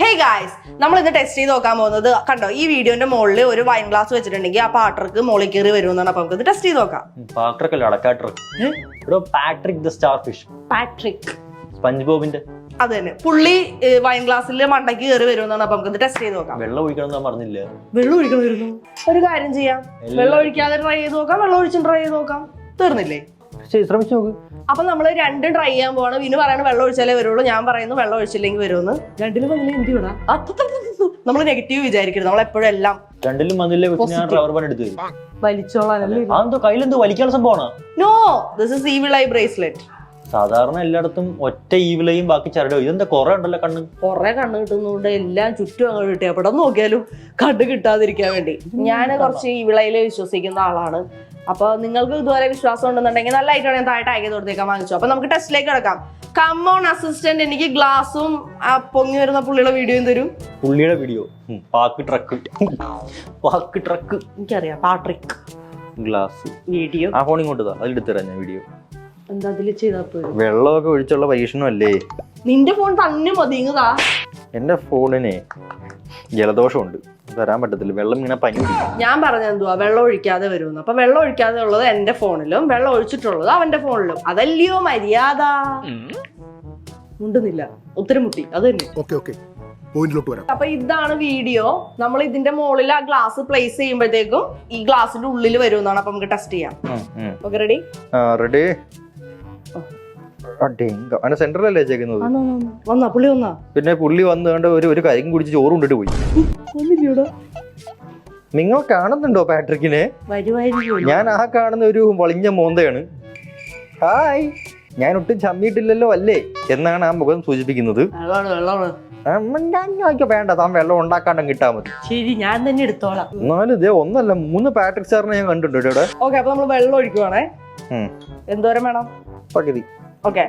Hey guys നമ്മൾ ഇന്ന് test ചെയ്ത് നോക്കാൻ പോകുന്നത് കണ്ടോ ഈ വീഡിയോന്റെ മുകളിൽ ഒരു വൈൻ ഗ്ലാസ് വെച്ചിട്ടുണ്ടെങ്കിൽ ആ പാട്ടർക്ക് മുകളിൽ കയറി വരുമെന്നാണ്. അപ്പൊ നമുക്ക് ടെസ്റ്റ് ചെയ്ത് നോക്കാം. പാട്രക്ക് അല്ല ഇവിടെ Patrick the star fish Patrick sponge ബോബിന്റെ. അത് തന്നെ. പുള്ളി വൈൻ ഗ്ലാസ്സിൽ മണ്ടയ്ക്ക് കയറി വരുമെന്നാണ്. അപ്പൊ നമുക്ക് ടെസ്റ്റ് ചെയ്ത് നോക്കാം. വെള്ളം ഒഴിക്കണം പറഞ്ഞില്ല. വെള്ളം ഒഴിക്കണമായിരുന്നു ഒരു കാര്യം ചെയ്യാം. വെള്ളം ഒഴിക്കാതെ ട്രൈ ചെയ്ത് നോക്കാം. വെള്ളം ഒഴിച്ചും ട്രൈ ചെയ്ത് നോക്കാം. തീർന്നില്ലേ? ശരി, ശ്രമിച്ചു നോക്ക്. അപ്പൊ നമ്മൾ രണ്ടും ട്രൈ ചെയ്യാൻ പോവാണ്. വിനു പറയുന്നത് വെള്ളം ഒഴിച്ചാലേ വരുള്ളൂ. ഞാൻ പറയുന്നു വെള്ളം ഒഴിച്ചില്ലെങ്കിൽ വരുമെന്ന്. രണ്ടിലും വന്നില്ല എന്ത് നമ്മൾ നെഗറ്റീവ് വിചാരിക്കരുത്. നമ്മൾ എപ്പോഴും എല്ലാം രണ്ടിലും വന്നില്ല വെച്ച് ഞാൻ റബ്ബർ ബാൻഡ് എടുത്ത് വലിച്ചോളാനല്ലേ അതെന്തോ കയ്യിലെന്തോ വലിക്കാനുള്ള സംഭവമാണ്? No this is evil eye bracelet സാധാരണ എല്ലായിടത്തും ഒറ്റ ഈവിലയും ബാക്കി ചരടോ. ഇതെന്താ കുറെ ഉണ്ടല്ലോ കണ്ണ്? കുറെ കണ്ണ് കിട്ടുന്നതുകൊണ്ട് എല്ലാം ചുറ്റും അങ്ങ് കിട്ടി. എവിടെ നോക്കിയാലും കണ്ണ് കിട്ടാതിരിക്കാൻ വേണ്ടി. ഞാൻ കുറച്ച് ഈ വിളയിൽ വിശ്വസിക്കുന്ന ആളാണ്. അപ്പൊ നിങ്ങൾക്ക് ഇതുവരെ വിശ്വാസം ഉണ്ടെന്നുണ്ടെങ്കിൽ നല്ല ഐറ്റം ഞാൻ താഴെ ടാഗ് ചെയ്ത് കൊടുത്തേക്കാൻ വാങ്ങിച്ചു. അപ്പൊ നമുക്ക് ടെസ്റ്റിലേക്ക് കിടക്കാം. കമ്മോൺ അസിസ്റ്റന്റ് എനിക്ക് ഗ്ലാസും പൊങ്ങി വരുന്ന പുള്ളിയുടെ വീഡിയോയും തരും. പുള്ളിയുടെ video Patrick Patrick എനിക്കറിയാം. പാട്രിക് ഗ്ലാസ് വീഡിയോ ആ ഫോൺ ഇങ്ങോട്ട് അതിലെടുത്തരാം അതിലെടുത്ത് തരാം ഞാൻ വീഡിയോ എന്താ അതിൽ ചെയ്താ പോരും? വെള്ളമൊക്കെ ഒഴിച്ചുള്ള പരീക്ഷണം അല്ലേ? നിന്റെ ഫോൺ തന്നെ മതി എന്റെ ഫോണിന് ജലദോഷമുണ്ട്. തരാൻ പറ്റത്തില്ല. വെള്ളം ഇങ്ങനെ പനി പിടിക്കും. ഞാൻ പറഞ്ഞ എന്തുവാ? വെള്ളം ഒഴിക്കാതെ വരുമെന്ന്. അപ്പൊ വെള്ളം ഒഴിക്കാതെ ഉള്ളത് എന്റെ ഫോണിലും വെള്ളം ഒഴിച്ചിട്ടുള്ളത് അവന്റെ ഫോണിലും അതല്ലയോ മര്യാദ? മുണ്ടുന്നില്ല. ഒത്തിരി മുട്ടി അത് തന്നെ. Okay okay. പോയിന്റിലോട്ട് വരാം. അപ്പൊ ഇതാണ് വീഡിയോ. നമ്മൾ ഇതിന്റെ മുകളിൽ ആ ഗ്ലാസ് പ്ലേസ് ചെയ്യുമ്പോഴത്തേക്കും ഈ ഗ്ലാസിന്റെ ഉള്ളിൽ വരുമെന്നാണ് അപ്പൊ നമുക്ക് ടെസ്റ്റ് ചെയ്യാം. ഓക്കെ റെഡി റെഡി അവന്റെ സെന്ററിലല്ലേ വെച്ചേക്കുന്നത്? വന്നാ പുള്ളി വന്നാ. പിന്നെ പുള്ളി വന്ന് കണ്ട് ഒരു ഒരു കുടിച്ച് ചോറ് കൊണ്ടിട്ട് പോയി. നിങ്ങൾ കാണുന്നുണ്ടോ പാട്രിക്കിനെ? ഞാൻ ആ കാണുന്ന ഒരു വളിഞ്ഞ മോന്തയാണ്. ഹായ്. ഞാൻ ഒട്ടും ചമ്മിയിട്ടില്ലല്ലോ അല്ലേ? എന്നാണ് ആ മുഖം സൂചിപ്പിക്കുന്നത്. വേണ്ട താൻ വെള്ളം ഉണ്ടാക്കാണ്ടും കിട്ടാ മതി. ശരി ഞാൻ തന്നെ എടുത്തോളാം. എന്നാലും ഇതേ ഒന്നല്ല മൂന്ന് പാട്രിക് സാറിനെ ഞാൻ കണ്ടിട്ടുണ്ട് ഇവിടെ. ഓക്കെ അപ്പൊ നമ്മൾ വെള്ളം ഒഴിക്കുവാണേ. എന്തോരം വേണം? പകുതി. ഓക്കെ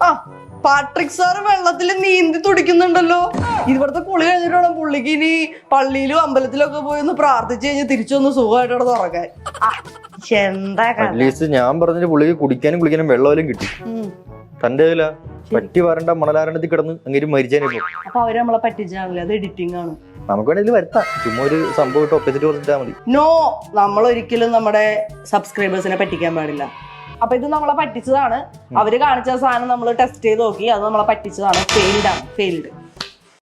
ആ പാട്രിക് സാർ വെള്ളത്തിൽ നീന്തി തുടിക്കുന്നുണ്ടല്ലോ. ഇവിടുത്തെ കുളി കഴിഞ്ഞിട്ട് വേണം പുള്ളിക്ക് ഇനി പള്ളിയിലും അമ്പലത്തിലും ഒക്കെ പോയി ഒന്ന് പ്രാർത്ഥിച്ചു കഴിഞ്ഞ് തിരിച്ചൊന്ന് സുഖമായിട്ട് അവിടെ തുറക്കാൻ എന്താ അറ്റ്ലീസ്റ്റ് ഞാൻ പറഞ്ഞിട്ട് പുള്ളിക്ക് കുടിക്കാനും കുളിക്കാനും വെള്ളമെല്ലാം കിട്ടി. തന്റെ കയ്യില പറ്റി വരണ്ട മണലാരണത്തിൽ കിടന്ന് അങ്ങനെ മരിച്ചേനെ അപ്പൊ അവർ നമ്മളെ പറ്റിച്ചാണല്ലേ? അത് എഡിറ്റിംഗ് ആണ്. നമുക്ക് വേണമെങ്കിൽ വരുത്താം. ചുമ്മാ ഒരു സംഭവം ഇട്ട് ഒപ്പിച്ചിട്ട് മതി. നോ നമ്മൾ ഒരിക്കലും നമ്മുടെ സബ്സ്ക്രൈബേഴ്സിനെ പറ്റിക്കാൻ പാടില്ല. അപ്പൊ ഇത് നമ്മളെ പറ്റിച്ചതാണ്. അവർ കാണിച്ച സാധനം നമ്മൾ ടെസ്റ്റ് ചെയ്ത് നോക്കി. അത് നമ്മളെ പറ്റിച്ചതാണ്. ഫെയിൽഡ് ആണ്. ഫെയിൽഡ്